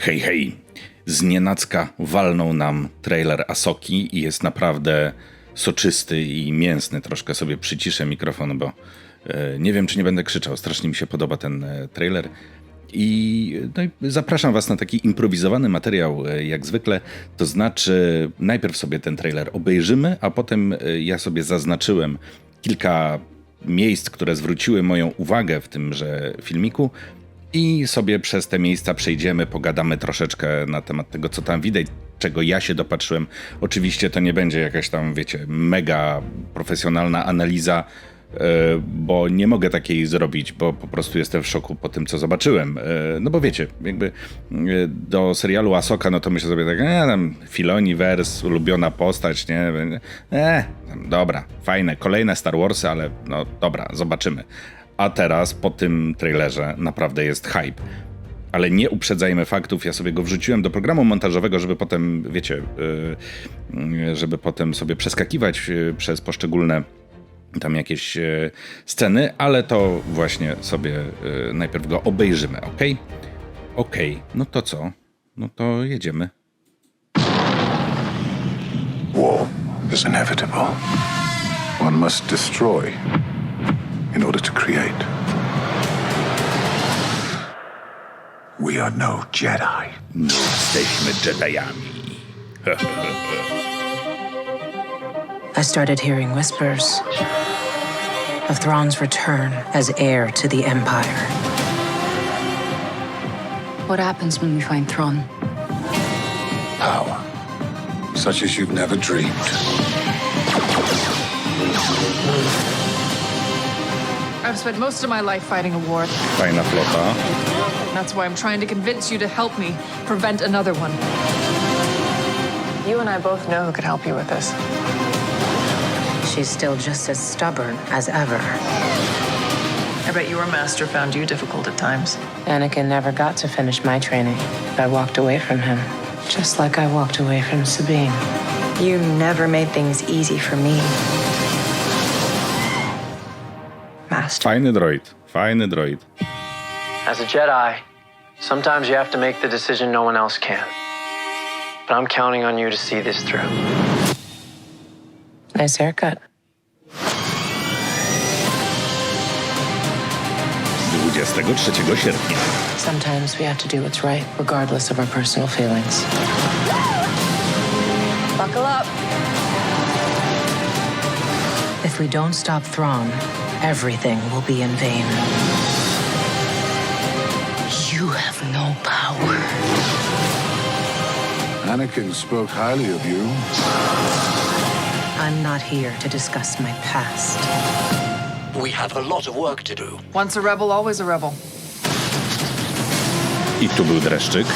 Hej, hej. Z nienacka walnął nam trailer Asoki i jest naprawdę soczysty i mięsny. Troszkę sobie przyciszę mikrofon, bo e, nie wiem, czy nie będę krzyczał. Strasznie mi się podoba ten e, trailer. I, no i zapraszam Was na taki improwizowany materiał, e, jak zwykle. To znaczy, najpierw sobie ten trailer obejrzymy, a potem ja sobie zaznaczyłem kilka miejsc, które zwróciły moją uwagę w tymże filmiku. I sobie przez te miejsca przejdziemy, pogadamy troszeczkę na temat tego, co tam widać, czego ja się dopatrzyłem. Oczywiście to nie będzie jakaś tam, wiecie, mega profesjonalna analiza, e, bo nie mogę takiej zrobić, bo po prostu jestem w szoku po tym, co zobaczyłem. E, No bo wiecie, jakby e, do serialu Asoka, no to myślę sobie tak, e, tam Filoni, Wers, ulubiona postać, nie? E, dobra, fajne, kolejne Star Warsy, ale no dobra, zobaczymy. A teraz po tym trailerze naprawdę jest hype. Ale nie uprzedzajmy faktów, ja sobie go wrzuciłem do programu montażowego, żeby potem, wiecie, yy, żeby potem sobie przeskakiwać yy, przez poszczególne tam jakieś yy, sceny, ale to właśnie sobie najpierw go obejrzymy, ok? Ok, no to co? No to jedziemy. War is inevitable. One must destroy in order to create. We are no Jedi. Nie jesteśmy Jediami. I started hearing whispers of Thrawn's return as heir to the Empire. What happens when we find Thrawn? Power, such as you've never dreamed. I've spent most of my life fighting a war. Fajna flota. That's why I'm trying to convince you to help me prevent another one. You and I both know who could help you with this. She's still just as stubborn as ever. I bet your master found you difficult at times. Anakin never got to finish my training. I walked away from him, just like I walked away from Sabine. You never made things easy for me. Master. Fajny droid. Fajny droid. As a Jedi, sometimes you have to make the decision no one else can. But I'm counting on you to see this through. Nice haircut. 23 sierpnia. Sometimes we have to do what's right, regardless of our personal feelings. Buckle up. If we don't stop Thrawn, everything will be in vain. You have no power. Anakin spoke highly of you. I'm not here to discuss my past. We have a lot of work to do. Once a rebel, always a rebel. I tu był dreszczyk.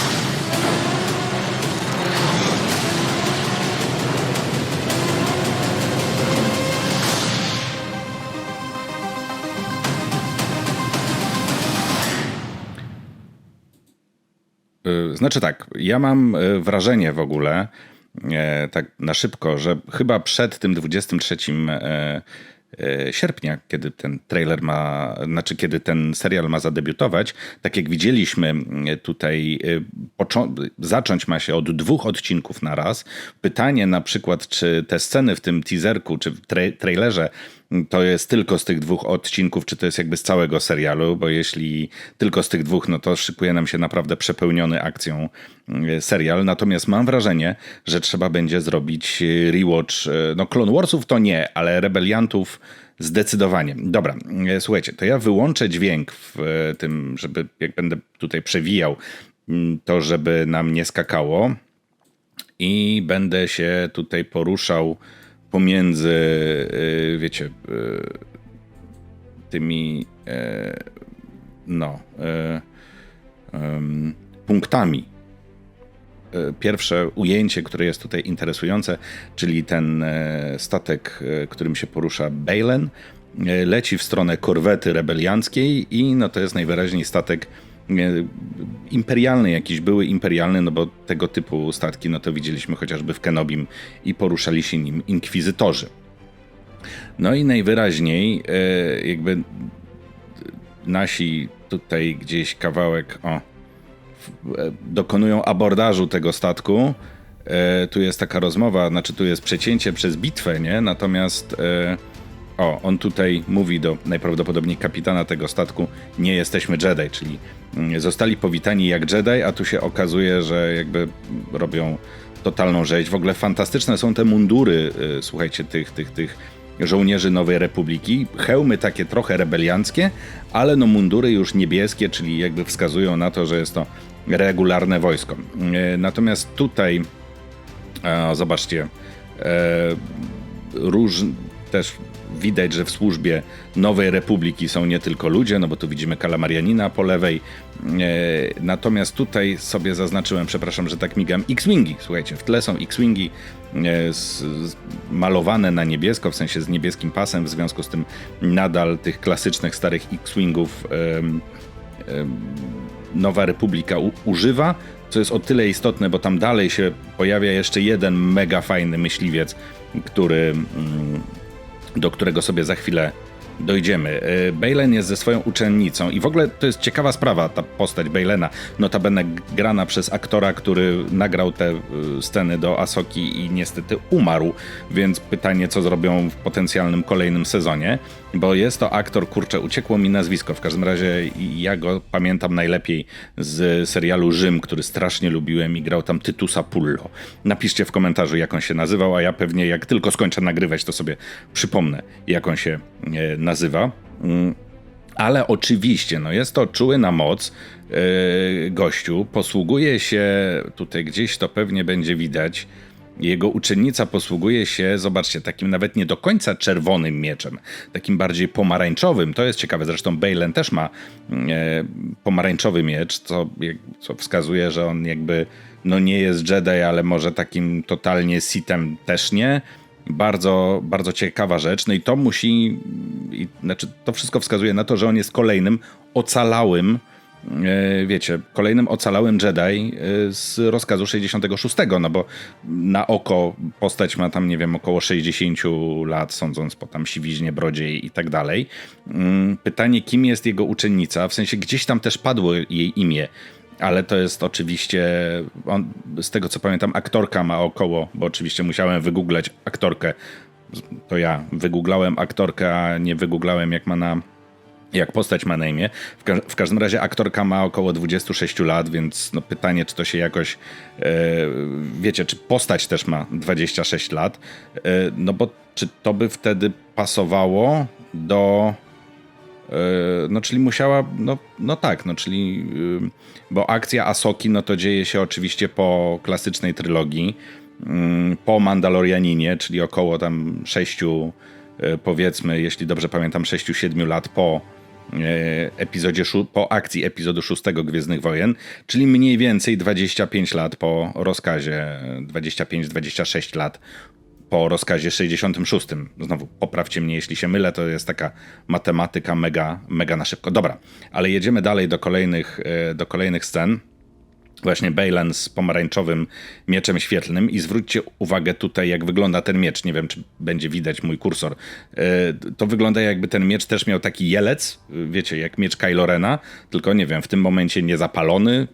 Znaczy tak, ja mam y, wrażenie w ogóle, e, tak na szybko, że chyba przed tym 23 e, e, sierpnia, kiedy ten trailer ma, znaczy kiedy ten serial ma zadebiutować, tak jak widzieliśmy e, tutaj, e, zacząć ma się od dwóch odcinków na raz. Pytanie na przykład, czy te sceny w tym teaserku, czy w tra- trailerze to jest tylko z tych dwóch odcinków, czy to jest jakby z całego serialu, bo jeśli tylko z tych dwóch, no to szykuje nam się naprawdę przepełniony akcją e, serial. Natomiast mam wrażenie, że trzeba będzie zrobić e, rewatch, e, no Clone Warsów to nie, ale Rebeliantów zdecydowanie. Dobra, słuchajcie, to ja wyłączę dźwięk w tym, żeby jak będę tutaj przewijał, mm, to żeby nam nie skakało i będę się tutaj poruszał pomiędzy, y, wiecie, y, tymi, e, no, e, punktami. E, Pierwsze ujęcie, które jest tutaj interesujące, czyli ten statek, którym się porusza Balen, leci w stronę korwety rebelianckiej i no to jest najwyraźniej statek imperialny jakiś, były imperialny, no bo tego typu statki, no to widzieliśmy chociażby w Kenobim i poruszali się nim inkwizytorzy. No i najwyraźniej e, jakby nasi tutaj gdzieś kawałek, o, e, dokonują abordażu tego statku. E, tu jest taka rozmowa, znaczy tu jest przecięcie przez bitwę, nie? Natomiast e, o, on tutaj mówi do najprawdopodobniej kapitana tego statku, nie jesteśmy Jedi, czyli mm, zostali powitani jak Jedi, a tu się okazuje, że jakby robią totalną rzeź. W ogóle fantastyczne są te mundury, y, słuchajcie, tych, tych, tych żołnierzy Nowej Republiki. Hełmy takie trochę rebelianckie, ale no mundury już niebieskie, czyli jakby wskazują na to, że jest to regularne wojsko. Y, Natomiast tutaj, e, zobaczcie, e, róż też widać, że w służbie Nowej Republiki są nie tylko ludzie, no bo tu widzimy kalamarianina po lewej. E, natomiast tutaj sobie zaznaczyłem, przepraszam, że tak migam, X-Wingi. Słuchajcie, w tle są X-Wingi e, malowane na niebiesko, w sensie z niebieskim pasem, w związku z tym nadal tych klasycznych starych X-Wingów Nowa Republika używa, co jest o tyle istotne, bo tam dalej się pojawia jeszcze jeden mega fajny myśliwiec, który, mm, do którego sobie za chwilę dojdziemy. Y, Balen jest ze swoją uczennicą i w ogóle to jest ciekawa sprawa, ta postać Balena, notabene grana przez aktora, który nagrał te y, sceny do Asoki i niestety umarł, więc pytanie, co zrobią w potencjalnym kolejnym sezonie, bo jest to aktor, kurczę, uciekło mi nazwisko, w każdym razie ja go pamiętam najlepiej z serialu Rzym, który strasznie lubiłem i grał tam Tytusa Pullo. Napiszcie w komentarzu, jak on się nazywał, a ja pewnie jak tylko skończę nagrywać, to sobie przypomnę, jak on się e, nazywa. Mm. Ale oczywiście, no jest to czuły na moc yy, gościu. Posługuje się, tutaj gdzieś to pewnie będzie widać, jego uczennica posługuje się, zobaczcie, takim nawet nie do końca czerwonym mieczem, takim bardziej pomarańczowym. To jest ciekawe, zresztą Balen też ma e, pomarańczowy miecz, co, co wskazuje, że on jakby no nie jest Jedi, ale może takim totalnie Sithem też nie. Bardzo, bardzo ciekawa rzecz. No i to musi, i, znaczy to wszystko wskazuje na to, że on jest kolejnym ocalałym wiecie, kolejnym ocalałym Jedi e, z rozkazu 66, no bo na oko postać ma tam, nie wiem, około 60 lat, sądząc po tam siwiźnie, brodzie i tak dalej. Mm, Pytanie, kim jest jego uczennica, w sensie gdzieś tam też padło jej imię, ale to jest oczywiście, on, z tego co pamiętam, aktorka ma około, bo oczywiście musiałem wygooglać aktorkę, to ja wygooglałem aktorkę, a nie wygooglałem jak ma na jak postać ma na imię. W, ka- w każdym razie aktorka ma około 26 lat, więc no pytanie, czy to się jakoś. E, wiecie, czy postać też ma 26 lat. E, no bo czy to by wtedy pasowało do. E, no, czyli musiała. No, no tak, no, czyli. bo akcja Asoki, no to dzieje się oczywiście po klasycznej trylogii. mm, Po Mandalorianinie, czyli około tam 6, powiedzmy, jeśli dobrze pamiętam, 6-7 lat po epizodzie, szó- po akcji epizodu 6 Gwiezdnych Wojen, czyli mniej więcej 25 lat po rozkazie, 25-26 lat po rozkazie 66. Znowu poprawcie mnie, jeśli się mylę, to jest taka matematyka mega, mega na szybko. Dobra, ale jedziemy dalej do kolejnych, e, do kolejnych scen. Właśnie Balen z pomarańczowym mieczem świetlnym i zwróćcie uwagę tutaj, jak wygląda ten miecz. Nie wiem, czy będzie widać mój kursor. E, To wygląda jakby ten miecz też miał taki jelec, wiecie, jak miecz Kylo Rena, tylko nie wiem, w tym momencie nie zapalony,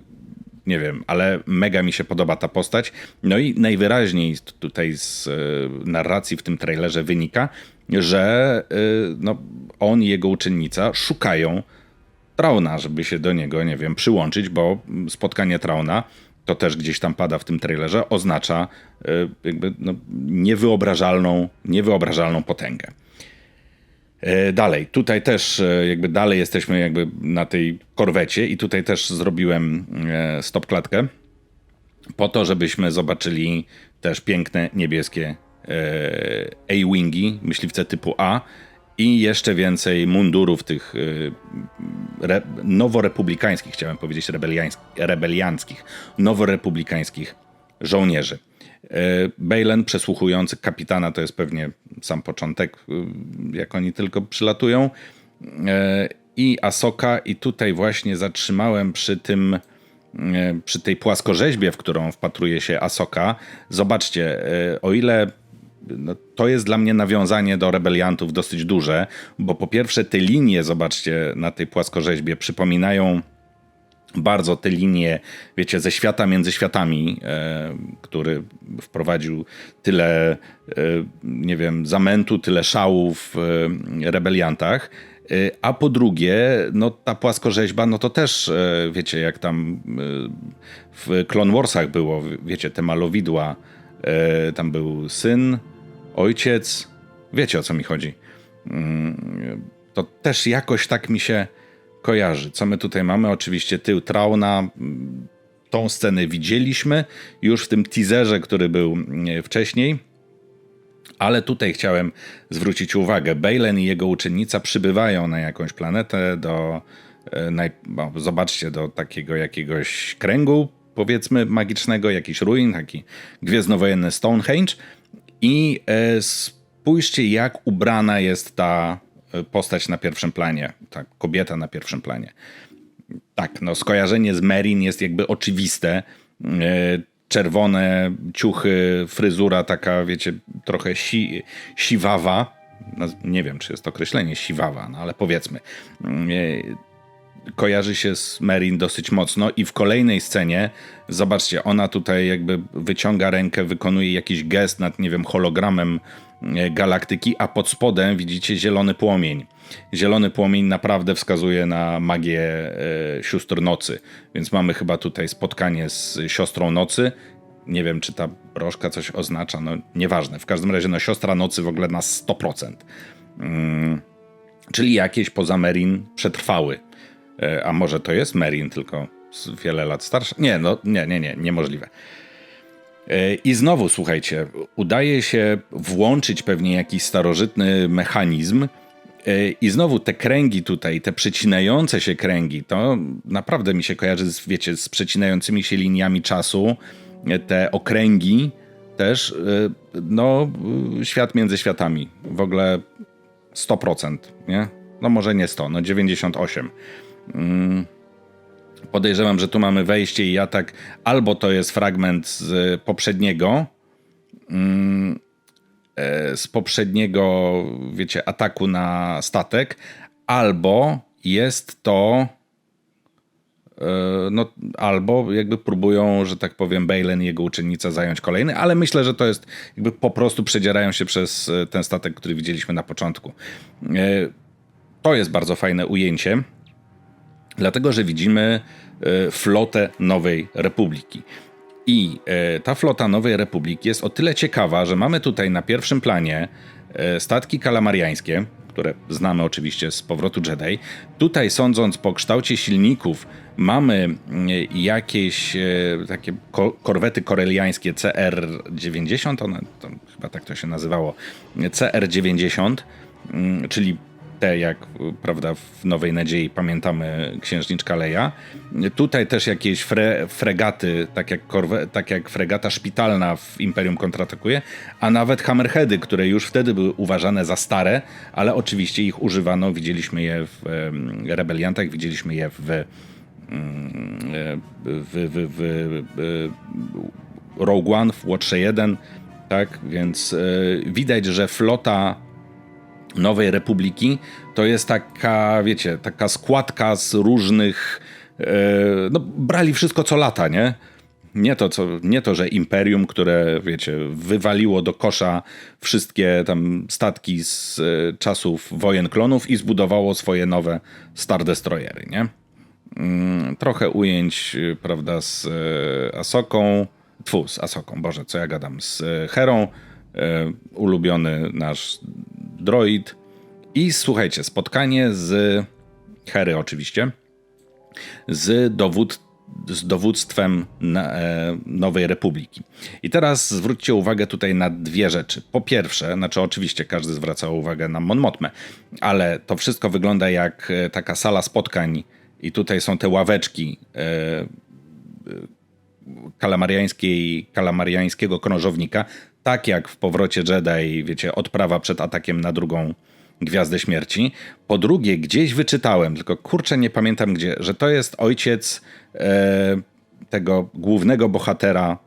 nie wiem, ale mega mi się podoba ta postać. No i najwyraźniej tutaj z e, narracji w tym trailerze wynika, że e, no, on i jego uczennica szukają Trauna, żeby się do niego, nie wiem, przyłączyć, bo spotkanie Trauna, to też gdzieś tam pada w tym trailerze, oznacza e, jakby no, niewyobrażalną, niewyobrażalną potęgę. E, Dalej, tutaj też e, jakby dalej jesteśmy jakby na tej korwecie i tutaj też zrobiłem stop klatkę po to, żebyśmy zobaczyli też piękne niebieskie A-Wingi, myśliwce typu A i jeszcze więcej mundurów tych e, re, noworepublikańskich, chciałem powiedzieć rebelianckich, noworepublikańskich żołnierzy. E, Balen przesłuchujący kapitana to jest pewnie sam początek, e, jak oni tylko przylatują. I Asoka, i tutaj właśnie zatrzymałem przy tym, przy tej płaskorzeźbie, w którą wpatruje się Asoka. Zobaczcie, o ile no, to jest dla mnie nawiązanie do rebeliantów dosyć duże, bo po pierwsze te linie, zobaczcie, na tej płaskorzeźbie przypominają bardzo te linie, wiecie, ze świata między światami, e, który wprowadził tyle, e, nie wiem, zamętu, tyle szału w e, rebeliantach. E, A po drugie, no ta płaskorzeźba, no to też, e, wiecie, jak tam e, w Clone Warsach było, wiecie, te malowidła, tam był syn, ojciec, wiecie o co mi chodzi. Mm, To też jakoś tak mi się kojarzy. Co my tutaj mamy? Oczywiście tył Trauna. mm, Tą scenę widzieliśmy już w tym teaserze, który był mm, wcześniej. Ale tutaj chciałem zwrócić uwagę. Balen i jego uczennica przybywają na jakąś planetę do. e, naj- no, zobaczcie, do takiego jakiegoś kręgu, powiedzmy, magicznego, jakiś ruin, taki gwiezdnowojenny Stonehenge. I e, spójrzcie, jak ubrana jest ta e, postać na pierwszym planie, ta kobieta na pierwszym planie. Tak, no skojarzenie z Merin jest jakby oczywiste. E, Czerwone ciuchy, fryzura taka, wiecie, trochę si, siwawa. No, nie wiem, czy jest to określenie siwawa, no ale powiedzmy. Kojarzy się z Merin dosyć mocno i w kolejnej scenie, zobaczcie, ona tutaj jakby wyciąga rękę, wykonuje jakiś gest nad, nie wiem, hologramem e, galaktyki, a pod spodem widzicie zielony płomień. Zielony płomień naprawdę wskazuje na magię e, sióstr nocy, więc mamy chyba tutaj spotkanie z siostrą nocy. Nie wiem, czy ta broszka coś oznacza, no nieważne. W każdym razie, no siostra nocy w ogóle na 100%. Mm, czyli jakieś poza Merin przetrwały. E, A może to jest Merin, tylko wiele lat starsza? Nie, no nie, nie, nie, niemożliwe. E, I znowu, słuchajcie, udaje się włączyć pewnie jakiś starożytny mechanizm. e, I znowu te kręgi tutaj, te przecinające się kręgi, to naprawdę mi się kojarzy z, wiecie, z przecinającymi się liniami czasu. Te okręgi też, no, świat między światami. W ogóle 100%, nie? No może nie 100, no 98. Podejrzewam, że tu mamy wejście i atak. Albo to jest fragment z poprzedniego, mm, e, z poprzedniego, wiecie, ataku na statek, albo jest to. e, No, albo jakby próbują, że tak powiem, Balen i jego uczennica zająć kolejny, ale myślę, że to jest jakby po prostu przedzierają się przez e, ten statek, który widzieliśmy na początku. To jest bardzo fajne ujęcie dlatego że widzimy e, flotę Nowej Republiki. I e, ta flota Nowej Republiki jest o tyle ciekawa, że mamy tutaj na pierwszym planie e, statki kalamariańskie, które znamy oczywiście z powrotu Jedi. Tutaj, sądząc po kształcie silników, mamy mm, jakieś takie ko- korwety koreliańskie CR-90, one chyba tak to się nazywało, CR-90, mm, czyli te jak prawda w Nowej Nadziei pamiętamy księżniczka Leja. Tutaj też jakieś fre, fregaty, tak jak, korwe, tak jak fregata szpitalna w Imperium kontratakuje, a nawet hammerheady, które już wtedy były uważane za stare, ale oczywiście ich używano, widzieliśmy je w rebeliantach, widzieliśmy je w, mm, w, w, w, w Rogue One, w Łotrze 1, tak, więc e, widać, że flota Nowej Republiki to jest taka, wiecie, taka składka z różnych. E, no, brali wszystko co lata, nie? Nie to, co, nie to, że imperium, które, wiecie, wywaliło do kosza wszystkie tam statki z e, czasów wojen klonów i zbudowało swoje nowe Star Destroyery, nie? Mm, trochę ujęć, e, prawda, z e, Asoką. Tfu, z Asoką, Boże, co ja gadam, z e, Herą, ulubiony nasz droid. I słuchajcie, spotkanie z Hery oczywiście, z, dowód, z dowództwem na, e, Nowej Republiki. I teraz zwróćcie uwagę tutaj na dwie rzeczy. Po pierwsze, znaczy oczywiście każdy zwracał uwagę na Mon ale to wszystko wygląda jak e, taka sala spotkań i tutaj są te ławeczki e, kalamariańskiej, kalamariańskiego krążownika, tak jak w powrocie Jedi, wiecie, odprawa przed atakiem na drugą Gwiazdę Śmierci. Po drugie, gdzieś wyczytałem, tylko kurczę nie pamiętam gdzie, że to jest ojciec e, tego głównego bohatera,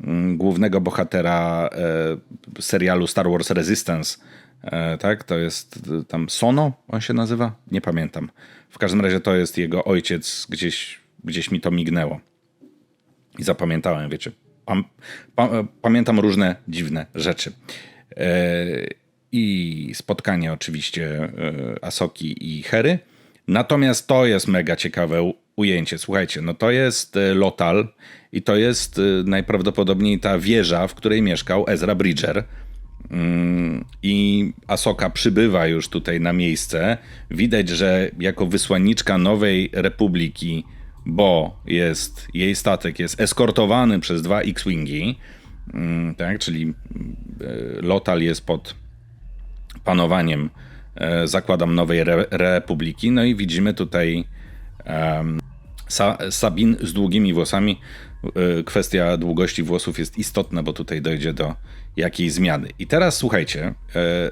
mm, głównego bohatera e, serialu Star Wars Resistance. E, tak, to jest e, tam Sono, on się nazywa? Nie pamiętam. W każdym razie to jest jego ojciec gdzieś gdzieś mi to mignęło. I zapamiętałem, wiecie, pamiętam różne dziwne rzeczy. E, I spotkanie oczywiście e, Asoki i Hery. Natomiast to jest mega ciekawe ujęcie. Słuchajcie, no to jest e, Lotal i to jest najprawdopodobniej ta wieża, w której mieszkał Ezra Bridger. Mm, I Asoka przybywa już tutaj na miejsce. Widać, że jako wysłanniczka Nowej Republiki, bo jest jej statek jest eskortowany przez dwa X-Wingi, mm, tak, czyli e, Lotal jest pod panowaniem, e, zakładam, Nowej Re Republiki. No i widzimy tutaj Sa Sabin z długimi włosami. Y, Kwestia długości włosów jest istotna, bo tutaj dojdzie do jakiejś zmiany. I teraz słuchajcie,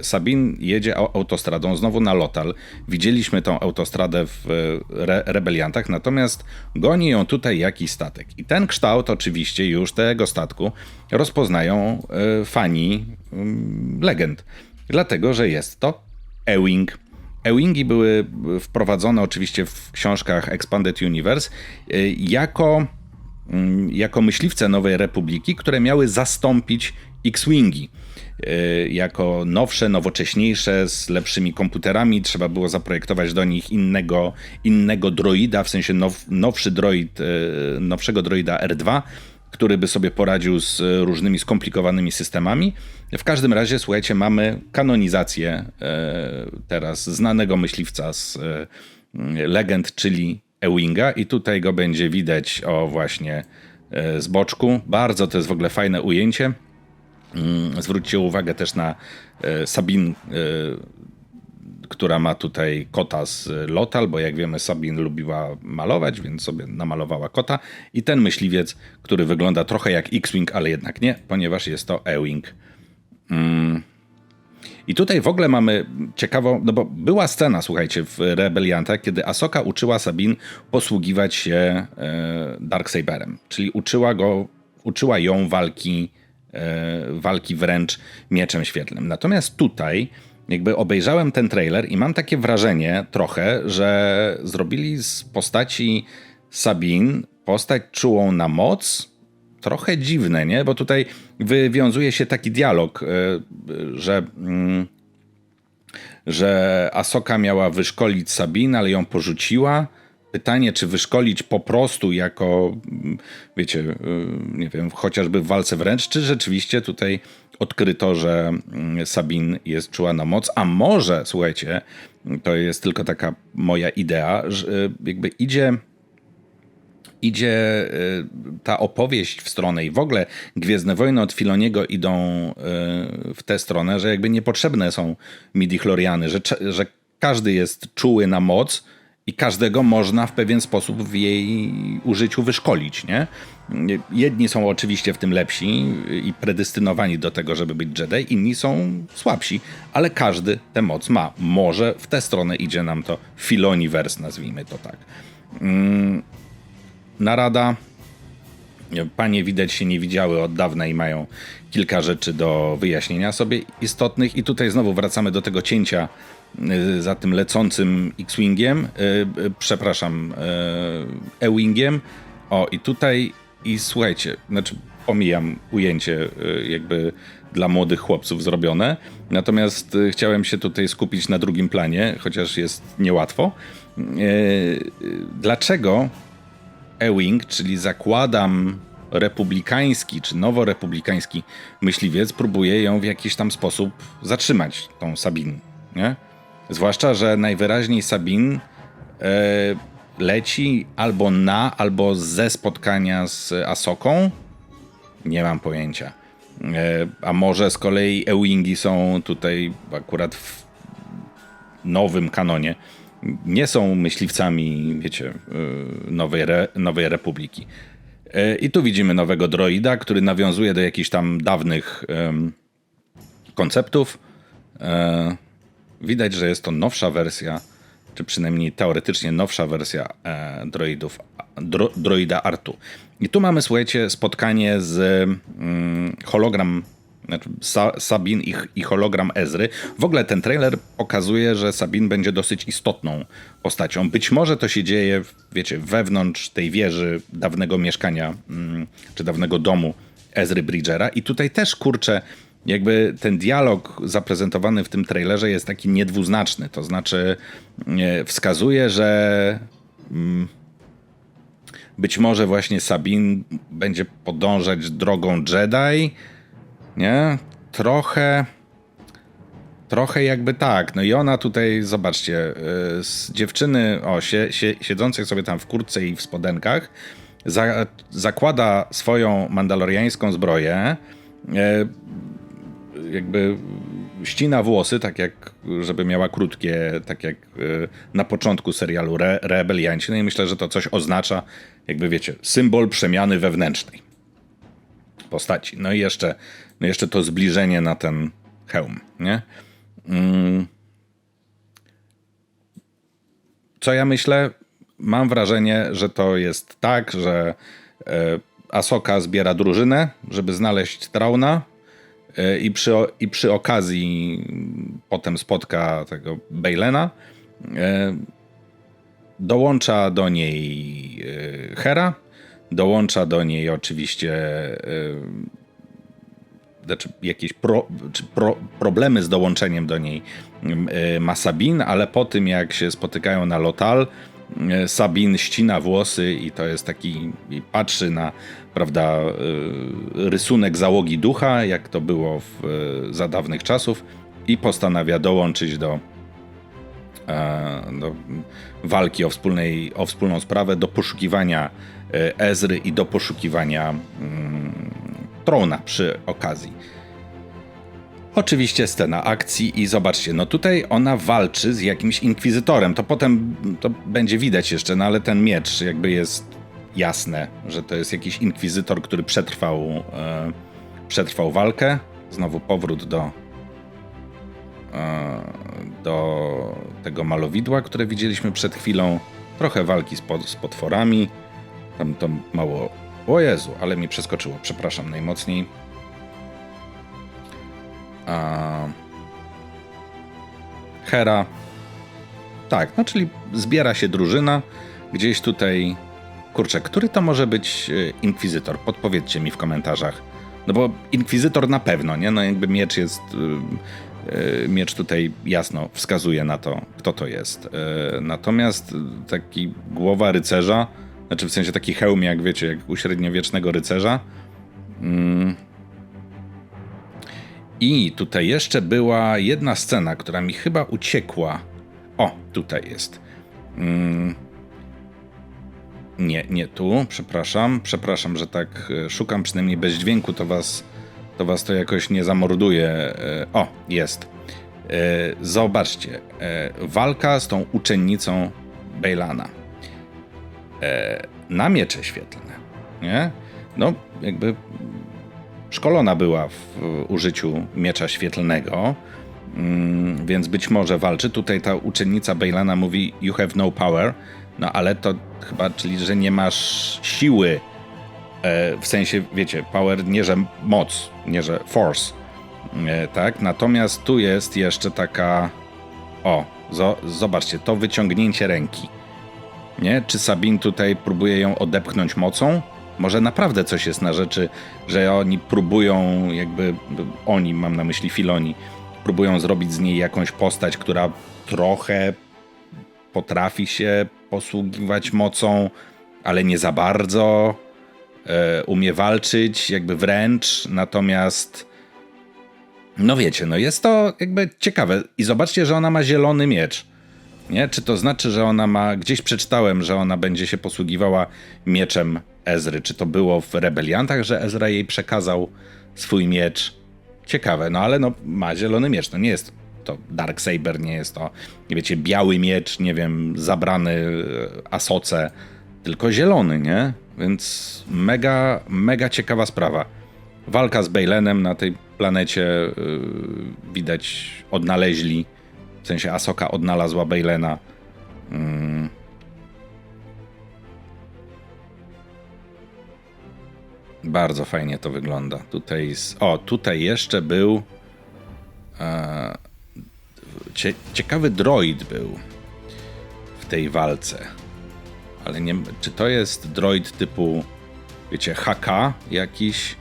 y, Sabin jedzie au- autostradą znowu na Lotal. Widzieliśmy tą autostradę w y, re Rebeliantach, natomiast goni ją tutaj jakiś statek. I ten kształt oczywiście już tego statku rozpoznają fani y, legend, dlatego że jest to Ewing. E-Wingi były wprowadzone oczywiście w książkach Expanded Universe jako, mm, jako myśliwce Nowej Republiki, które miały zastąpić X-Wingi. Y, Jako nowsze, nowocześniejsze, z lepszymi komputerami, trzeba było zaprojektować do nich innego, innego droida, w sensie now, nowszy droid, y, nowszego droida R2, który by sobie poradził z e, różnymi skomplikowanymi systemami. W każdym razie, słuchajcie, mamy kanonizację e, teraz znanego myśliwca z e, legend, czyli Ewinga i tutaj go będzie widać o właśnie e, z boczku. Bardzo to jest w ogóle fajne ujęcie. Mm, Zwróćcie uwagę też na e, Sabin, e, która ma tutaj kota z Lotal, bo jak wiemy Sabin lubiła malować, więc sobie namalowała kota. I ten myśliwiec, który wygląda trochę jak X-Wing, ale jednak nie, ponieważ jest to E-Wing. Mm. I tutaj w ogóle mamy ciekawą, no bo była scena, słuchajcie, w Rebeliantach, kiedy Asoka uczyła Sabin posługiwać się e, Darksaberem, czyli uczyła go, uczyła ją walki, e, walki wręcz mieczem świetlnym. Natomiast tutaj jakby obejrzałem ten trailer i mam takie wrażenie trochę, że zrobili z postaci Sabin postać czułą na moc, trochę dziwne, nie? Bo tutaj wywiązuje się taki dialog, e, że, mm, że Asoka miała wyszkolić Sabin, ale ją porzuciła. Pytanie, czy wyszkolić po prostu jako, mm, wiecie, y, nie wiem, chociażby w walce wręcz, czy rzeczywiście tutaj odkryto, że mm, Sabin jest czuła na moc, a może, słuchajcie, to jest tylko taka moja idea, że y, jakby idzie idzie y, ta opowieść w stronę i w ogóle Gwiezdne Wojny od Filoniego idą y, w tę stronę, że jakby niepotrzebne są midichloriany, że, że każdy jest czuły na moc i każdego można w pewien sposób w jej użyciu wyszkolić, nie? Jedni są oczywiście w tym lepsi i predestynowani do tego, żeby być Jedi, inni są słabsi, ale każdy tę moc ma. Może w tę stronę idzie nam to Filoniverse, nazwijmy to tak. Narada. Panie widać się nie widziały od dawna i mają kilka rzeczy do wyjaśnienia sobie istotnych. I tutaj znowu wracamy do tego cięcia y, za tym lecącym X-Wingiem, y, y, przepraszam, E-Wingiem. O, i tutaj, i słuchajcie, znaczy pomijam ujęcie jakby dla młodych chłopców zrobione, natomiast chciałem się tutaj skupić na drugim planie, chociaż jest niełatwo. Dlaczego E-Wing, czyli zakładam republikański czy noworepublikański myśliwiec, próbuje ją w jakiś tam sposób zatrzymać, tą Sabin. Nie? Zwłaszcza, że najwyraźniej Sabin e, leci albo na, albo ze spotkania z Asoką. Nie mam pojęcia. E, a może z kolei E-Wingi są tutaj akurat w nowym kanonie nie są myśliwcami, wiecie, y, nowej, re, nowej republiki. Y, I tu widzimy nowego droida, który nawiązuje do jakichś tam dawnych em, konceptów. E, Widać, że jest to nowsza wersja, czy przynajmniej teoretycznie nowsza wersja e, droidów, dro, droida Artu. I tu mamy, słuchajcie, spotkanie z mm, hologram Znaczy Sa Sabin i, i hologram Ezry. W ogóle ten trailer pokazuje, że Sabin będzie dosyć istotną postacią. Być może to się dzieje, wiecie, wewnątrz tej wieży dawnego mieszkania, mm, czy dawnego domu Ezry Bridgera. I tutaj też, kurczę, jakby ten dialog zaprezentowany w tym trailerze jest taki niedwuznaczny. To znaczy e, wskazuje, że mm, być może właśnie Sabin będzie podążać drogą Jedi, nie? Trochę, trochę jakby tak. No i ona tutaj, zobaczcie, y, z dziewczyny, o, sie, sie, siedzącej sobie tam w kurtce i w spodenkach, za, zakłada swoją mandaloriańską zbroję, e, jakby ścina włosy, tak jak, żeby miała krótkie, tak jak y, na początku serialu Re, Rebelianci. No i myślę, że to coś oznacza, jakby wiecie, symbol przemiany wewnętrznej postaci. No i jeszcze, no jeszcze to zbliżenie na ten hełm, nie? Mm. Co ja myślę? Mam wrażenie, że to jest tak, że e, Asoka zbiera drużynę, żeby znaleźć Trauna e, i przy, i przy okazji potem spotka tego Bejlena. E, dołącza do niej Hera, dołącza do niej oczywiście znaczy jakieś pro, pro, problemy z dołączeniem do niej e, ma Sabin, ale po tym jak się spotykają na Lotal, e, Sabin ścina włosy i to jest taki, patrzy na, prawda, e, rysunek załogi ducha, jak to było w, za dawnych czasów i postanawia dołączyć do, do walki o, wspólnej, o wspólną sprawę, do poszukiwania Ezry i do poszukiwania mm, trona przy okazji. Oczywiście scena akcji i zobaczcie, no tutaj ona walczy z jakimś inkwizytorem. To potem to będzie widać jeszcze, no ale ten miecz jakby jest jasne, że to jest jakiś inkwizytor, który przetrwał, e, przetrwał walkę. Znowu powrót do e, do tego malowidła, które widzieliśmy przed chwilą. Trochę walki z, pot, z potworami. Tam to mało. O Jezu, ale mi przeskoczyło. Przepraszam najmocniej. A... Hera. Tak, no czyli zbiera się drużyna. Gdzieś tutaj. Kurczę, który to może być e, inkwizytor? Podpowiedzcie mi w komentarzach. No bo inkwizytor na pewno, nie? No jakby miecz jest. y, y, Miecz tutaj jasno wskazuje na to, kto to jest. Natomiast taki głowa rycerza, znaczy w sensie taki hełm, jak wiecie, jak u średniowiecznego rycerza. Mm. I tutaj jeszcze była jedna scena, która mi chyba uciekła. O, tutaj jest. Mm. Nie, nie tu, przepraszam. Przepraszam, że tak e, szukam, przynajmniej bez dźwięku, to was to, was to jakoś nie zamorduje. E, O, jest. E, Zobaczcie. Walka z tą uczennicą Bejlana. E, Na miecze świetlne. Nie? No, jakby szkolona była w użyciu miecza świetlnego, mm, więc być może walczy. Tutaj ta uczennica Bejlana mówi you have no power, no ale to chyba, czyli że nie masz siły, e, w sensie, wiecie, power nie, że moc, nie, że force, e, tak? Natomiast tu jest jeszcze taka, o, zo, zobaczcie, to wyciągnięcie ręki, nie? Czy Sabin tutaj próbuje ją odepchnąć mocą? Może naprawdę coś jest na rzeczy, że oni próbują, jakby oni, mam na myśli Filoni, próbują zrobić z niej jakąś postać, która trochę potrafi się posługiwać mocą, ale nie za bardzo. E, umie walczyć, jakby wręcz, natomiast. No wiecie, no jest to jakby ciekawe. I zobaczcie, że ona ma zielony miecz. Nie? Czy to znaczy, że ona ma. Gdzieś przeczytałem, że ona będzie się posługiwała mieczem Ezry. Czy to było w rebeliantach, że Ezra jej przekazał swój miecz? Ciekawe, no ale no ma zielony miecz. To nie jest to Dark Saber, nie jest to, nie wiecie, biały miecz, nie wiem, zabrany e, Asoce, tylko zielony, nie? Więc mega, mega ciekawa sprawa. Walka z Bejlenem na tej planecie yy, widać odnaleźli, w sensie Asoka odnalazła Bejlena. Bardzo fajnie to wygląda. Tutaj z... O, tutaj jeszcze był. E, cie, ciekawy droid był w tej walce. Ale nie. Czy to jest droid typu. Wiecie, HK jakiś?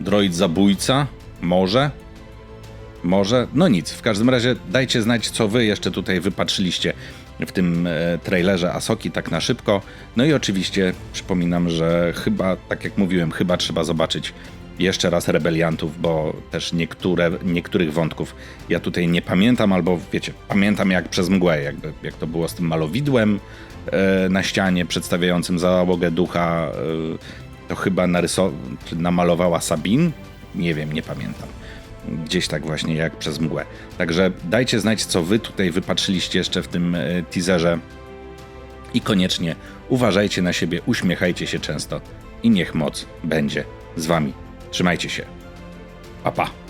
Droid zabójca? Może? Może? No nic, w każdym razie dajcie znać, co wy jeszcze tutaj wypatrzyliście w tym e, trailerze Asoki tak na szybko. No i oczywiście przypominam, że chyba, tak jak mówiłem, chyba trzeba zobaczyć jeszcze raz Rebeliantów, bo też niektóre, niektórych wątków ja tutaj nie pamiętam, albo wiecie, pamiętam jak przez mgłę, jakby, jak to było z tym malowidłem e, na ścianie przedstawiającym załogę ducha, e, to chyba naryso- namalowała Sabin? Nie wiem, nie pamiętam gdzieś tak właśnie jak przez mgłę. Także dajcie znać, co wy tutaj wypatrzyliście jeszcze w tym e, teaserze i koniecznie uważajcie na siebie, uśmiechajcie się często i niech moc będzie z wami. Trzymajcie się. Pa pa.